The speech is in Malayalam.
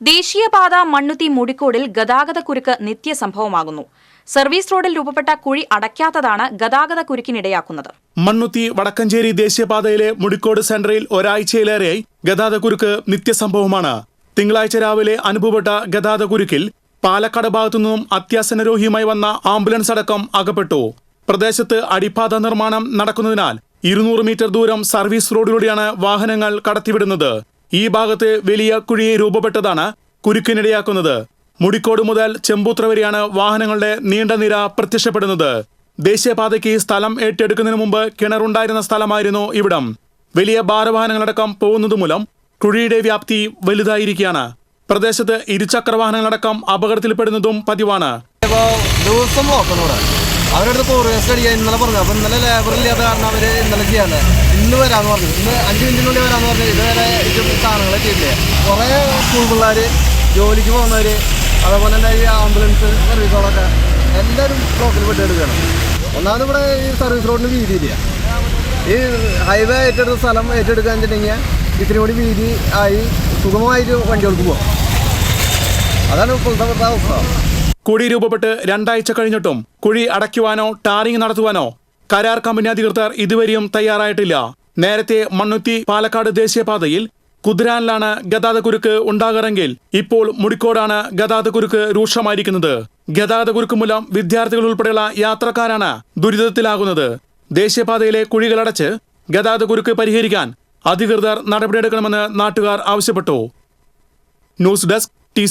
ദേശീയപാത മണ്ണുത്തി മുടിക്കോടിൽ ഗതാഗതക്കുരുക്ക് നിത്യസംഭവമാകുന്നു സർവീസ് റോഡിൽ രൂപപ്പെട്ട കുഴി അടയ്ക്കാത്തതാണ് ഗതാഗതക്കുരുക്കിനിടയാക്കുന്നത് മണ്ണുത്തി വടക്കഞ്ചേരി ദേശീയപാതയിലെ മുടിക്കോട് സെന്ററിൽ ഒരാഴ്ചയിലേറെയായി ഗതാഗതക്കുരുക്ക് നിത്യസംഭവമാണ് തിങ്കളാഴ്ച രാവിലെ അനുഭവപ്പെട്ട ഗതാഗതക്കുരുക്കിൽ പാലക്കാട് ഭാഗത്തുനിന്നും അത്യാസനരോഹിയുമായി വന്ന ആംബുലൻസ് അടക്കം അകപ്പെട്ടു. പ്രദേശത്ത് അടിപ്പാത നിർമ്മാണം നടക്കുന്നതിനാൽ ഇരുന്നൂറ് മീറ്റർ ദൂരം സർവീസ് റോഡിലൂടെയാണ് വാഹനങ്ങൾ കടത്തിവിടുന്നത്. ഈ ഭാഗത്ത് വലിയ കുഴി രൂപപ്പെട്ടതാണ് കുരുക്കിനിടയാക്കുന്നത്. മുടിക്കോട് മുതൽ ചെമ്പൂത്ര വരെയാണ് വാഹനങ്ങളുടെ നീണ്ട നിര പ്രത്യക്ഷപ്പെടുന്നത്. ദേശീയപാതയ്ക്ക് സ്ഥലം ഏറ്റെടുക്കുന്നതിന് മുമ്പ് കിണറുണ്ടായിരുന്ന സ്ഥലമായിരുന്നു ഇവിടം. വലിയ ഭാരവാഹനങ്ങളടക്കം പോകുന്നത് മൂലം കുഴിയുടെ വ്യാപ്തി വലുതായിരിക്കുകയാണ്. പ്രദേശത്ത് ഇരുചക്ര വാഹനങ്ങളടക്കം അപകടത്തിൽപ്പെടുന്നതും പതിവാണ്. ദിവസം നോക്കണം ഇവിടെ അവരുടെ അടുത്ത് ഫോർവേസ്റ്റ് അടിക്കാൻ ഇന്നലെ പറഞ്ഞു. അപ്പം ഇന്നലെ ലേബർ ഇല്ലാത്ത കാരണം അവർ ഇന്നലെ ചെയ്യാന്ന് ഇന്ന് വരാമെന്ന് പറഞ്ഞു. ഇന്ന് അഞ്ച് മിനിറ്റിനുള്ളിൽ വരാമെന്ന് പറഞ്ഞു. ഇതുവരെ ഇതും സാധനങ്ങളെ ചെയ്തില്ലേ കുറേ സ്കൂൾ പിള്ളേർ ജോലിക്ക് പോകുന്നവർ അതേപോലെ തന്നെ ഈ ആംബുലൻസ് സർവീസുകളൊക്കെ എല്ലാവരും ബ്ലോക്കിൽ പെട്ടെടുക്കുകയാണ് ഒന്നാമത് ഇവിടെ ഈ സർവീസ് റോഡിന് വീതിയില്ല ഈ ഹൈവേ ഏറ്റെടുത്ത സ്ഥലം ഏറ്റെടുക്കുക വെച്ചിട്ടുണ്ടെങ്കിൽ ഇത്തിരി കൂടി വീതി ആയി സുഗമമായിട്ട് വണ്ടികൾക്ക് പോകാം അതാണ് ഇപ്പോഴത്തെ അവസ്ഥ. കൂടി രൂപപ്പെട്ട് രണ്ടാഴ്ച കഴിഞ്ഞിട്ടും കുഴി അടയ്ക്കുവാനോ ടാറിംഗ് നടത്തുവാനോ കരാർ കമ്പനി അധികൃതർ ഇതുവരെയും തയ്യാറായിട്ടില്ല. നേരത്തെ മണ്ണുത്തി പാലക്കാട് ദേശീയപാതയിൽ കുതിരാനിലാണ് ഗതാഗതക്കുരുക്ക് ഉണ്ടാകാറെങ്കിൽ ഇപ്പോൾ മുടിക്കോടാണ് ഗതാഗതക്കുരുക്ക് രൂക്ഷമായിരിക്കുന്നത്. ഗതാഗതക്കുരുക്ക് മൂലം വിദ്യാർത്ഥികൾ ഉൾപ്പെടെയുള്ള യാത്രക്കാരാണ് ദുരിതത്തിലാകുന്നത്. ദേശീയപാതയിലെ കുഴികളടച്ച് ഗതാഗതക്കുരുക്ക് പരിഹരിക്കാൻ അധികൃതർ നടപടിയെടുക്കണമെന്ന് നാട്ടുകാർ ആവശ്യപ്പെട്ടു. News desk T